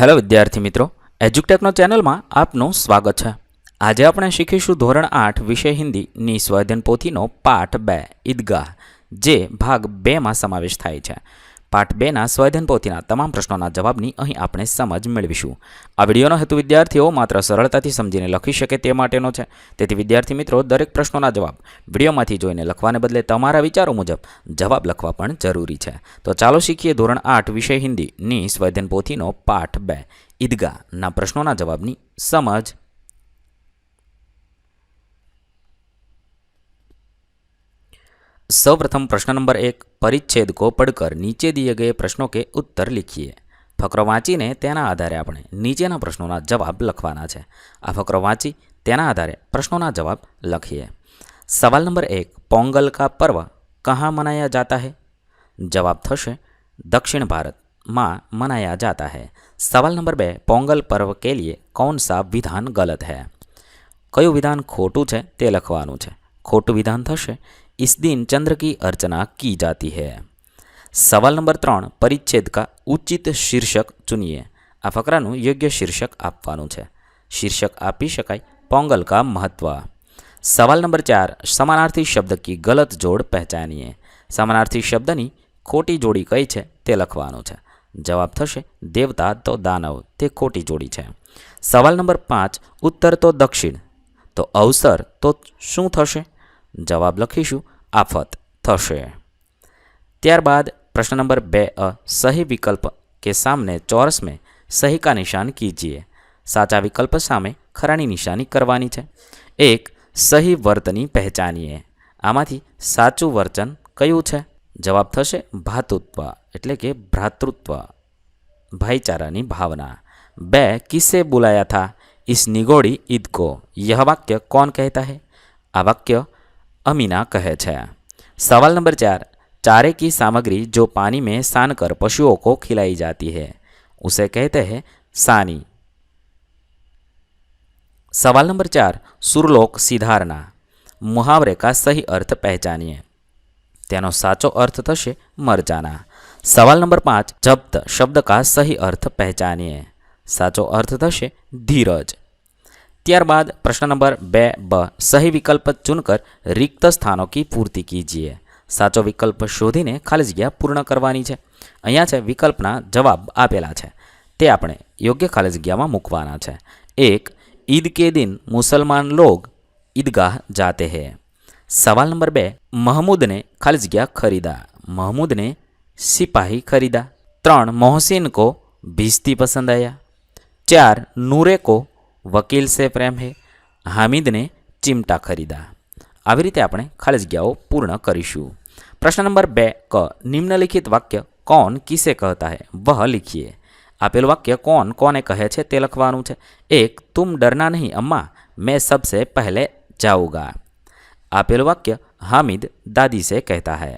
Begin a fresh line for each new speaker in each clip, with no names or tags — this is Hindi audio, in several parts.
હેલો વિદ્યાર્થી મિત્રો એજ્યુટેકનો ચેનલમાં આપનું સ્વાગત છે. આજે આપણે શીખીશું ધોરણ આઠ વિષય હિન્દીની સ્વાધ્યન પોથીનો પાઠ બે, ઈદગાહ, જે ભાગ બેમાં સમાવેશ થાય છે. પાઠ બેના સ્વયધન પોથીના તમામ પ્રશ્નોના જવાબની અહીં આપણે સમજ મેળવીશું. આ વિડીયોનો હેતુ વિદ્યાર્થીઓ માત્ર સરળતાથી સમજીને લખી શકે તે માટેનો છે. તેથી વિદ્યાર્થી મિત્રો, દરેક પ્રશ્નોના જવાબ વિડીયોમાંથી જોઈને લખવાને બદલે તમારા વિચારો મુજબ જવાબ લખવા પણ જરૂરી છે. તો ચાલો શીખીએ ધોરણ આઠ વિષય હિન્દીની સ્વયધન પોથીનો પાઠ બે. ઈદગાહના પ્રશ્નોના જવાબની સમજ સૌપ્રથમ પ્રશ્ન નંબર એક, પરિચ્છેદ કો પડકર નીચે દિયે ગયે પ્રશ્નો કે ઉત્તર લિખીએ. ફકરો વાંચીને તેના આધારે આપણે નીચેના પ્રશ્નોના જવાબ લખવાના છે. આ ફકરો વાંચી તેના આધારે પ્રશ્નોના જવાબ લખીએ. સવાલ નંબર એક, પોંગલ કા પર્વ કહા મનાયા જાતા હે? જવાબ થશે, દક્ષિણ ભારતમાં મનાયા જાતા હે. સવાલ નંબર બે, પોંગલ પર્વ કે લીએ કોણ સા વિધાન ગલત હે? કયું વિધાન ખોટું છે તે લખવાનું છે. ખોટું વિધાન થશે इस दिन चंद्र की अर्चना की जाती है સવાલ નંબર ત્રણ પરિચ્છેદ કા ઉચિત શીર્ષક ચુનિએ આ ફકરાનું યોગ્ય શીર્ષક આપવાનું છે શીર્ષક આપી શકાય પોંગલ કા મહત્વ સવાલ નંબર ચાર સમાનાર્થી શબ્દ કી ગલત જોડ પહેચાનીએ સમાનાર્થી શબ્દની ખોટી જોડી કઈ છે તે લખવાનું છે જવાબ થશે દેવતા તો દાનવ તે ખોટી જોડી છે સવાલ નંબર પાંચ ઉત્તર તો દક્ષિણ તો અવસર તો શું થશે જવાબ લખીશું, આફત થશે. ત્યારબાદ પ્રશ્ન નંબર બે, અ, સહી વિકલ્પ કે સામને ચોરસ મેં સહી કા નિશાન કીજીએ. સાચા વિકલ્પ સામે ખરાની નિશાની કરવાની છે. એક, સહી વર્તની પહેચાનીએ. આમાંથી સાચું વર્ચન કયું છે? જવાબ થશે, ભાતૃત્વ, એટલે કે ભ્રાતૃત્વ, ભાઈચારાની ભાવના. બે કિસ્સે બોલાયા થા? ઇસ નિગોડી ઈદકો યહ વાક્ય કોણ કહેતા હે? આ વાક્ય अमीना कहे છે सवाल नंबर चार चारे की सामग्री जो पानी में सान कर पशुओं को खिलाई जाती है उसे कहते हैं सानी सवाल नंबर चार सुरलोक सिधारना मुहावरे का सही अर्थ पहचानिए તેનો સાચો અર્થ થશે મર જાના સવાલ નંબર પાંચ જબ્ત શબ્દ કા સહી અર્થ પહેચાનીએ સાચો અર્થ થશે ધીરજ ત્યારબાદ પ્રશ્ન નંબર બે બ. સહી વિકલ્પ ચૂનકર રિક્ત સ્થાનો કી પૂર્તિ કીજીએ. સાચો વિકલ્પ શોધીને ખાલી જગ્યા પૂર્ણ કરવાની છે. અહીંયા છે વિકલ્પના જવાબ આપેલા છે. તે આપણે યોગ્ય ખાલી જગ્યામાં મૂકવાના છે. એક, ઈદ કે દિન મુસલમાન લોગ ઈદગાહ જાતે हैं સવાલ નંબર બે, મહમૂદને ने खाली जगह खरीदा महमूद ने सिपाही खरीदा त्रण मोहसिन को भिस्ती पसंद आया चार વકીલ સે પ્રેમ હે હામિદને ચિમટા ખરીદા આવી રીતે આપણે ખાલી જગ્યાઓ પૂર્ણ કરીશું પ્રશ્ન નંબર બે ક નિમ્નલિખિત વાક્ય કોણ કિસે કહેતા હે વહ લિખીએ આપેલું વાક્ય કોણ કોને કહે છે તે લખવાનું છે એક તુમ ડરના નહીં અમ્મા મેં સબસે પહેલે જાઉંગા આપેલું વાક્ય હામિદ દાદી से कहता है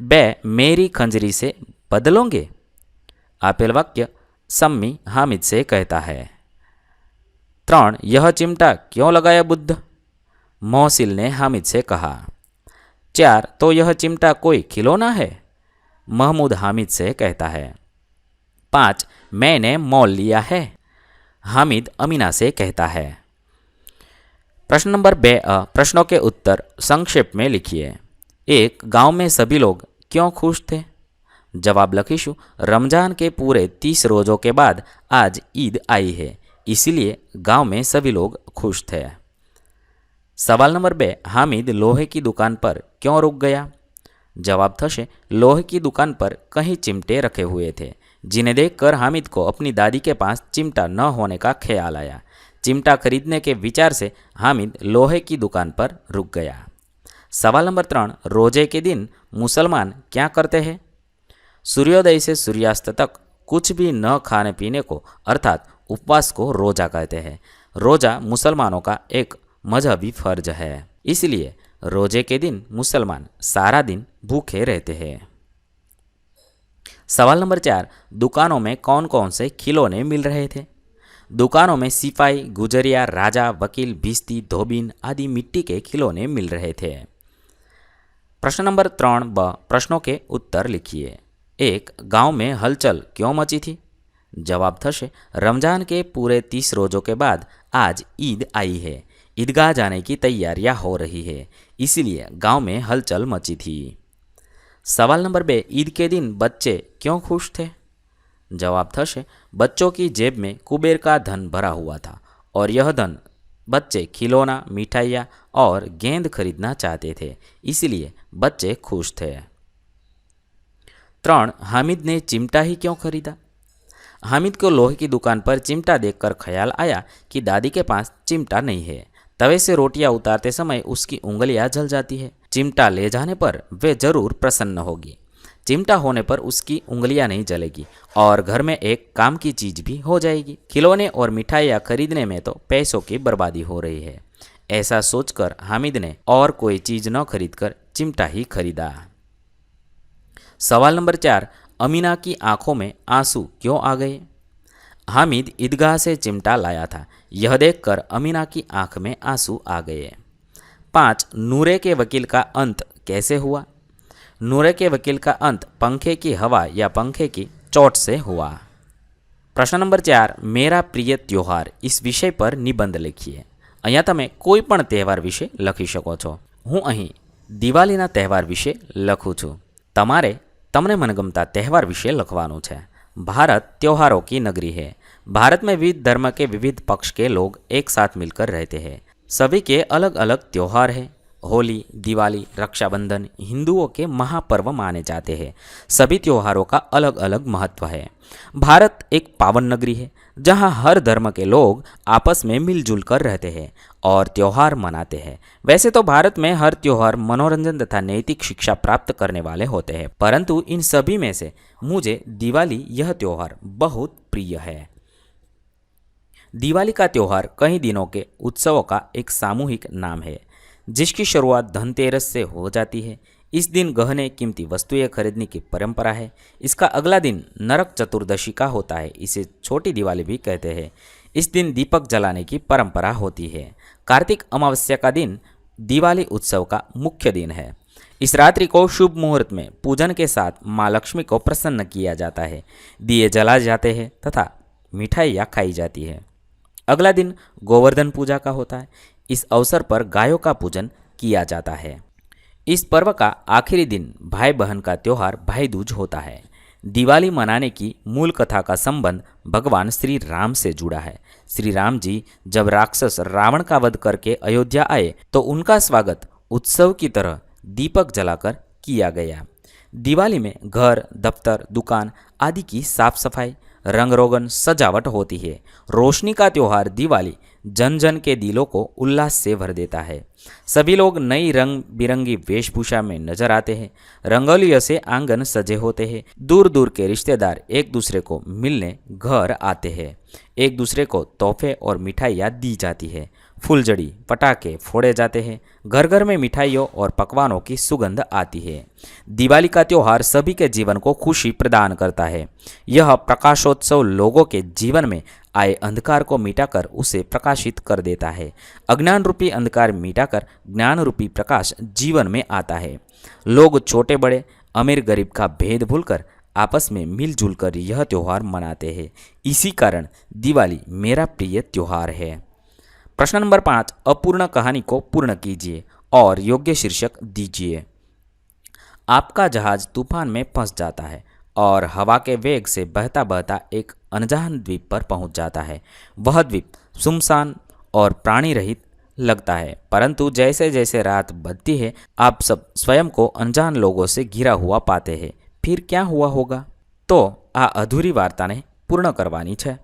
બે मेरी खंजरी से बदलोगे આપેલ વાક્ય सम्मी हामिद से कहता है ત્રણ यह चिमटा क्यों लगाया बुद्ध मोहसिल ने हामिद से कहा चार तो यह चिमटा कोई खिलौना है महमूद हामिद से कहता है पाँच मैंने मोल लिया है हामिद अमीना से कहता है प्रश्न नंबर बे अ प्रश्नों के उत्तर संक्षेप में लिखिए एक गांव में सभी लोग क्यों खुश थे जवाब लखीशु रमजान के पूरे तीस रोज़ों के बाद आज ईद आई है इसीलिए गाँव में सभी लोग खुश थे। सवाल नंबर बे, हामिद लोहे की दुकान पर क्यों रुक गया? जवाब थशे, लोहे की दुकान पर कहीं चिमटे रखे हुए थे, जिन्हें देखकर हामिद को अपनी दादी के पास चिमटा न होने का ख्याल आया। चिमटा खरीदने के विचार से हामिद लोहे की दुकान पर रुक गया। सवाल नंबर त्रण, रोज़े के दिन मुसलमान क्या करते हैं? सूर्योदय से सूर्यास्त तक कुछ भी न खाने पीने को, अर्थात उपवास को रोजा कहते हैं। रोजा मुसलमानों का एक मजहबी फ़र्ज़ है। इसलिए रोज़े के दिन मुसलमान सारा दिन भूखे रहते हैं। सवाल नंबर चार, दुकानों में कौन कौन से खिलौने मिल रहे थे? दुकानों में सिपाही, गुजरिया, राजा, वकील भिस्ती धोबीन आदि मिट्टी के खिलौने मिल रहे थे। प्रश्न नंबर त्रण ब, प्रश्नों के उत्तर लिखिए। एक, गाँव में हलचल क्यों मची थी? जवाब थशे, रमज़ान के पूरे तीस रोजों के बाद आज ईद आई है। ईदगाह जाने की तैयारियाँ हो रही है। इसीलिए गाँव में हलचल मची थी। सवाल नंबर बे, ईद के दिन बच्चे क्यों खुश थे? जवाब थशे, बच्चों की जेब में कुबेर का धन भरा हुआ था और यह धन बच्चे खिलौना, मिठाइयाँ और गेंद खरीदना चाहते थे। इसलिए बच्चे खुश थे। त्रण, हामिद ने चिमटा ही क्यों खरीदा? हामिद को लोहे की दुकान पर चिमटा देखकर ख्याल आया कि दादी के पास चिमटा नहीं है। तवे से रोटियाँ उतारते समय उसकी उंगलियाँ जल जाती है। चिमटा ले जाने पर वे ज़रूर प्रसन्न होगी। चिमटा होने पर उसकी उंगलियाँ नहीं जलेगी और घर में एक काम की चीज़ भी हो जाएगी। खिलौने और मिठाइयाँ खरीदने में तो पैसों की बर्बादी हो रही है। ऐसा सोचकर हामिद ने और कोई चीज़ न खरीदकर चिमटा ही खरीदा। सवाल नंबर चार अमीना की आंखों में आंसू क्यों आ गए हामिद ईदगाह से चिमटा लाया था यह देखकर अमीना की आंख में आंसू आ गए पाँच नूरे के वकील का अंत कैसे हुआ नूरे के वकील का अंत पंखे की हवा या पंखे की चोट से हुआ પ્રશ્ન નંબર ચાર મેરા પ્રિય ત્યોહાર ઇસ વિષય પર નિબંધ લખીએ અહીંયા તમે કોઈ પણ તહેવાર વિશે લખી શકો છો હું અહીં દિવાળીના તહેવાર વિશે લખું છું તમારે તમને મનગમતા તહેવાર વિશે લખવાનું છે भारत त्योहारों की नगरी है भारत में विविध धर्म के विविध पक्ष के लोग एक साथ मिलकर रहते हैं सभी के अलग अलग त्योहार हैं होली, दिवाली, रक्षाबंधन हिंदुओं के महापर्व माने जाते हैं। सभी त्योहारों का अलग अलग महत्व है। भारत एक पावन नगरी है, जहाँ हर धर्म के लोग आपस में मिलजुल कर रहते हैं और त्यौहार मनाते हैं। वैसे तो भारत में हर त्यौहार मनोरंजन तथा नैतिक शिक्षा प्राप्त करने वाले होते हैं, परंतु इन सभी में से मुझे दिवाली यह त्यौहार बहुत प्रिय है। दिवाली का त्यौहार कई दिनों के उत्सवों का एक सामूहिक नाम है। जिसकी शुरुआत धनतेरस से हो जाती है, इस दिन गहने कीमती वस्तुएँ खरीदने की परंपरा है। इसका अगला दिन नरक चतुर्दशी का होता है, इसे छोटी दिवाली भी कहते हैं। इस दिन दीपक जलाने की परंपरा होती है। कार्तिक अमावस्या का दिन दिवाली उत्सव का मुख्य दिन है। इस रात्रि को शुभ मुहूर्त में पूजन के साथ माँ लक्ष्मी को प्रसन्न किया जाता है। दिए जलाए जाते हैं तथा मिठाइयाँ खाई जाती है। अगला दिन गोवर्धन पूजा का होता है। इस अवसर पर गायों का पूजन किया जाता है। इस पर्व का आखिरी दिन भाई बहन का त्यौहार भाई दूज होता है। दिवाली मनाने की मूल कथा का संबंध भगवान श्री राम से जुड़ा है। श्री राम जी जब राक्षस रावण का वध करके अयोध्या आए तो उनका स्वागत उत्सव की तरह दीपक जलाकर किया गया। दिवाली में घर, दफ्तर, दुकान आदि की साफ़ सफ़ाई, रंग रोगन, सजावट होती है। रोशनी का त्यौहार दिवाली जन जन के दिलों को उल्लास से भर देता है। सभी लोग नई रंग बिरंगी वेशभूषा में नज़र आते हैं। रंगोलियों से आँगन सजे होते हैं। दूर दूर के रिश्तेदार एक दूसरे को मिलने घर आते हैं। एक दूसरे को तोहफे और मिठाइयाँ दी जाती है। फुलझड़ी पटाखे फोड़े जाते हैं। घर घर में मिठाइयों और पकवानों की सुगंध आती है। दिवाली का त्यौहार सभी के जीवन को खुशी प्रदान करता है। यह प्रकाशोत्सव लोगों के जीवन में आए अंधकार को मिटाकर उसे प्रकाशित कर देता है। अज्ञान रूपी अंधकार मिटाकर ज्ञान रूपी प्रकाश जीवन में आता है। लोग छोटे बड़े अमीर गरीब का भेद भूलकर आपस में मिलजुल कर यह त्यौहार मनाते हैं। इसी कारण दिवाली मेरा प्रिय त्यौहार है। प्रश्न नंबर पाँच, अपूर्ण कहानी को पूर्ण कीजिए और योग्य शीर्षक दीजिए। आपका जहाज़ तूफ़ान में फंस जाता है और हवा के वेग से बहता बहता एक अनजान द्वीप पर पहुँच जाता है। वह द्वीप सुमसान और प्राणी रहित लगता है, परंतु जैसे जैसे रात बढ़ती है, आप सब स्वयं को अनजान लोगों से घिरा हुआ पाते हैं। फिर क्या हुआ होगा? तो आ अधूरी वार्ताने पूर्ण करवानी है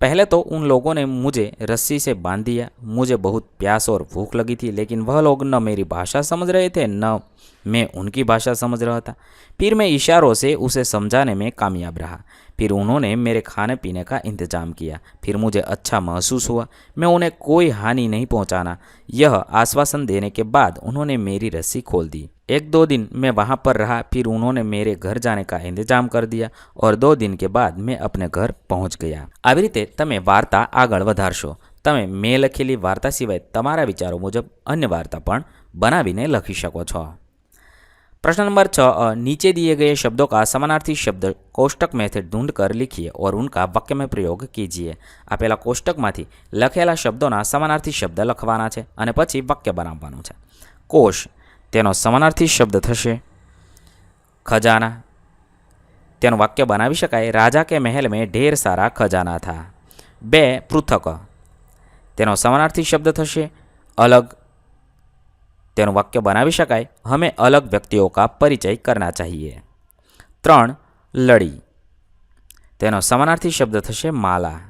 पहले तो उन लोगों ने मुझे रस्सी से बाँध दिया। मुझे बहुत प्यास और भूख लगी थी, लेकिन वह लोग न मेरी भाषा समझ रहे थे, न मैं उनकी भाषा समझ रहा था। फिर मैं इशारों से उसे समझाने में कामयाब रहा। फिर उन्होंने मेरे खाने पीने का इंतजाम किया फिर मुझे अच्छा महसूस हुआ मैं उन्हें कोई हानि नहीं पहुंचाना यह आश्वासन देने के बाद उन्होंने मेरी रस्सी खोल दी एक दो दिन मैं वहाँ पर रहा फिर उन्होंने मेरे घर जाने का इंतजाम कर दिया और दो दिन के बाद मैं अपने घर પહોંચ ગયા આવી રીતે તમે વાર્તા આગળ વધારશો તમે મેં લખેલી વાર્તા સિવાય તમારા વિચારો મુજબ અન્ય વાર્તા પણ બનાવીને લખી શકો છો प्रश्न नंबर छः अ, नीचे दिए गए शब्दों का समानार्थी शब्द कोष्टक में से ढूंढ कर लिखिए और उनका वाक्य में प्रयोग कीजिए આપેલા કોષ્ટકમાંથી લખેલા શબ્દોના સમાનાર્થી શબ્દ લખવાના છે અને પછી વાક્ય બનાવવાનું છે કોષ તેનો સમાનાર્થી શબ્દ થશે ખજાના તેનું વાક્ય બનાવી શકાય રાજા કે મહેલ મેં ઢેર સારા ખજાના થા બે પૃથક તેનો સમાનાર્થી શબ્દ થશે અલગ તેનું વાક્ય બનાવી શકાય. હमें અલગ વ્યક્તિઓ કા પરિચય કરના ચાહીએ. ત્રણ, લડી. તેનો સમાનાર્થી શબ્દ થશે, માલા.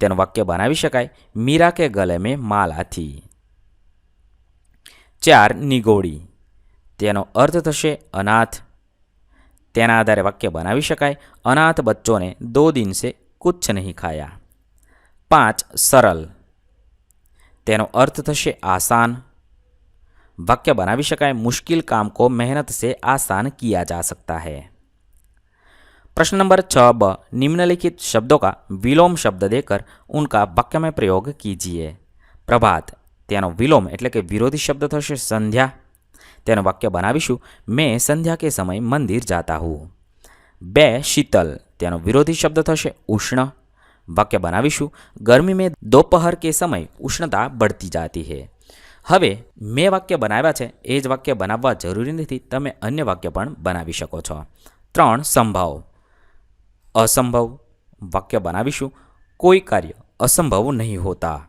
તેનું વાક્ય બનાવી શકાય, મીરા કે ગલે મેં માલાથી ચાર નિગોડી તેનો અર્થ થશે, અનાથ. તેના આધારે વાક્ય બનાવી શકાય, અનાથ બચ્ચોને દો દિન સે કુછ નહીં ખાયા. પાંચ સરળ તેનો અર્થ થશે, આસાન. वाक्य बनावी शकाय मुश्किल काम को मेहनत से आसान किया जा सकता है प्रश्न नंबर छः ब निम्नलिखित शब्दों का विलोम शब्द देकर उनका वाक्य में प्रयोग कीजिए પ્રભાત તેનો વિલોમ એટલે કે વિરોધી શબ્દ થશે સંધ્યા તેનું વાક્ય બનાવીશું મેં સંધ્યા કે સમય મંદિર જાતા હું બે શીતલ તેનો વિરોધી શબ્દ થશે ઉષ્ણ વાક્ય બનાવીશું ગરમી મેં दोपहर के समय ઉષ્ણતા बढ़ती जाती है હવે, મેં વાક્ય બનાવ્યા છે, એ જ વાક્ય બનાવવા જરૂરી નથી, તમે અન્ય વાક્ય પણ બનાવી શકો છો. ત્રણ, સંભાવ. અસંભવ. વાક્ય બનાવીશું. કોઈ કાર્ય અસંભવ નહીં હોતા.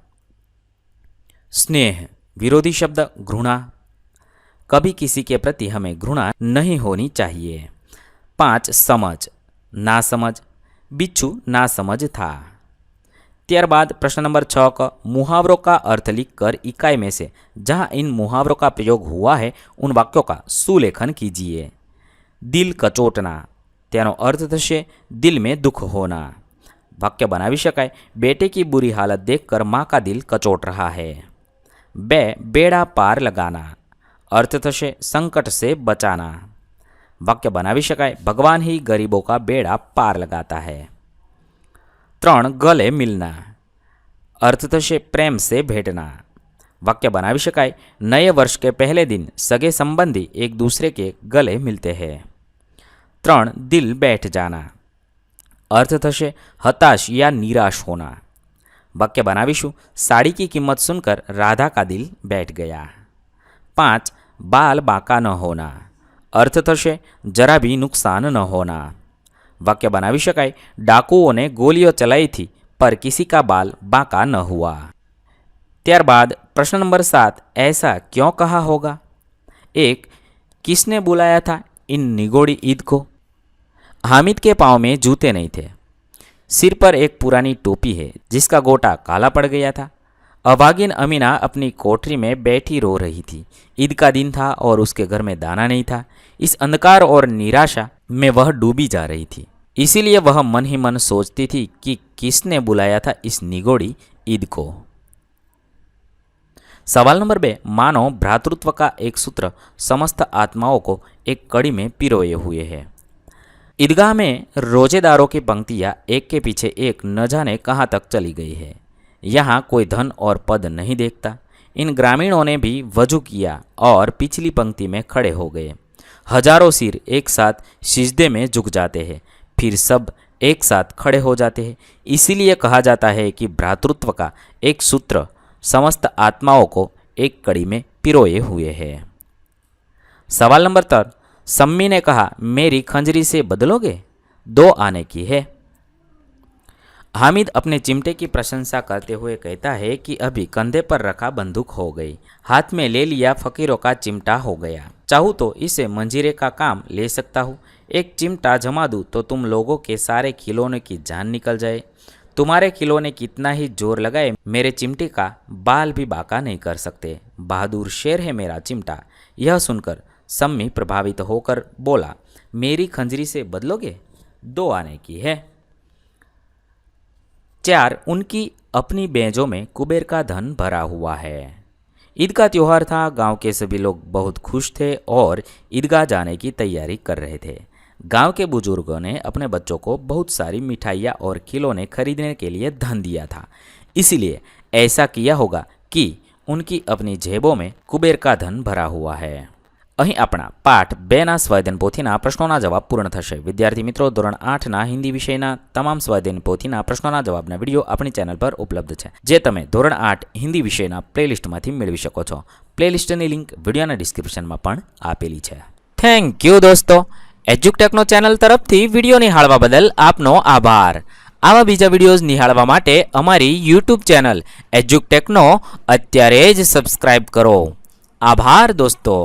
સ્નેહ. વિરોધી શબ્દ ઘૃણા. કભી કિસી કે પ્રતિ હમે ઘૃણા નહીં હોની ચાહીએ. પાંચ, સમજ. ના સમજ. બિચ્છુ ના સમજ થા. ત્યારબાદ प्रश्न नंबर छः का मुहावरों का अर्थ लिखकर इकाई में से जहाँ इन मुहावरों का प्रयोग हुआ है उन वाक्यों का सुलेखन कीजिए दिल कचोटना તેનો અર્થ થશે દિલ में दुख होना वाक्य बनावी शकाय बेटे की बुरी हालत देखकर माँ का दिल कचोट रहा है बे बेड़ा पार लगाना अर्थ थशे संकट से बचाना वाक्य बनावी शकाय भगवान ही गरीबों का बेड़ा पार लगाता है त्रण गले मिलना अर्थ थे प्रेम से भेटना वाक्य बना शक नए वर्ष के पहले दिन सगे संबंधी एक दूसरे के गले मिलते हैं त्रण दिल बैठ जाना अर्थ थशे हताश या निराश होना वाक्य बनाशू साड़ी की कीमत सुनकर राधा का दिल बैठ गया पाँच बाल बाका न होना अर्थ थशे जरा भी नुकसान न होना वाक्य बनावी शकाय डाकुओं ने गोलियों चलाई थी पर किसी का बाल बांका न हुआ ત્યારબાદ प्रश्न नंबर सात ऐसा क्यों कहा होगा एक किसने बुलाया था इन निगोड़ी ईद को हामिद के पाँव में जूते नहीं थे सिर पर एक पुरानी टोपी है जिसका गोटा काला पड़ गया था अभागिन अमीना अपनी कोठरी में बैठी रो रही थी ईद का दिन था और उसके घर में दाना नहीं था इस अंधकार और निराशा में वह डूबी जा रही थी। इसीलिए वह मन ही मन सोचती थी कि किसने बुलाया था इस निगोड़ी ईद को। सवाल नंबर बे मानो भ्रातृत्व का एक सूत्र समस्त आत्माओं को एक कड़ी में पिरोए हुए है। ईदगाह में रोजेदारों की पंक्तियाँ एक के पीछे एक न जाने कहाँ तक चली गई है। यहाँ कोई धन और पद नहीं देखता। इन ग्रामीणों ने भी वज़ू किया और पिछली पंक्ति में खड़े हो गए। हज़ारों सिर एक साथ सिजदे में झुक जाते हैं। फिर सब एक साथ खड़े हो जाते हैं। इसीलिए कहा जाता है कि भ्रातृत्व का एक सूत्र समस्त आत्माओं को एक कड़ी में पिरोए हुए है। सवाल नंबर तर सम्मी ने कहा, मेरी खंजरी से बदलोगे? दो आने की है। हामिद अपने चिमटे की प्रशंसा करते हुए कहता है कि अभी कंधे पर रखा बंदूक हो गई। हाथ में ले लिया फकीरों का चिमटा हो गया। चाहूँ तो इसे मंजीरे का काम ले सकता हूँ। एक चिमटा जमा दूँ तो तुम लोगों के सारे खिलौने की जान निकल जाए। तुम्हारे खिलौने कितना ही ज़ोर लगाए, मेरे चिमटे का बाल भी बाका नहीं कर सकते। बहादुर शेर है मेरा चिमटा। यह सुनकर सम्मी प्रभावित होकर बोला, मेरी खंजरी से बदलोगे? दो आने की है। चार उनकी अपनी बेंजों में कुबेर का धन भरा हुआ है। ईद का त्यौहार था, गाँव के सभी लोग बहुत खुश थे और ईदगाह जाने की तैयारी कर रहे थे। गाँव के बुज़ुर्गों ने अपने बच्चों को बहुत सारी मिठाइयाँ और खिलौने खरीदने के लिए धन दिया था। इसीलिए ऐसा किया होगा कि उनकी अपनी जेबों में कुबेर का धन भरा हुआ है। અહીં આપણા પાઠ બેના સ્વાધ્યન પોથીના પ્રશ્નોના જવાબ પૂર્ણ થશે. વિદ્યાર્થી મિત્રો, ધોરણ આઠના હિન્દી વિષયના તમામ સ્વાધ્યન પોથીના પ્રશ્નોના જવાબના વીડિયો આપણી ચેનલ પર ઉપલબ્ધ છે, જે તમે ધોરણ આઠ હિન્દી વિષયના પ્લેલિસ્ટમાંથી મેળવી શકો છો. પ્લેલિસ્ટની લિંક વિડીયોના ડિસ્ક્રિપ્શનમાં પણ આપેલી છે. થેન્ક યુ દોસ્તો. એજ્યુકટેકનો ચેનલ તરફથી વીડિયો નિહાળવા બદલ આપનો આભાર. આવા બીજા વિડીયોઝ નિહાળવા માટે અમારી યુટ્યુબ ચેનલ એજ્યુકટેકનો અત્યારે જ સબસ્ક્રાઇબ કરો. આભાર દોસ્તો.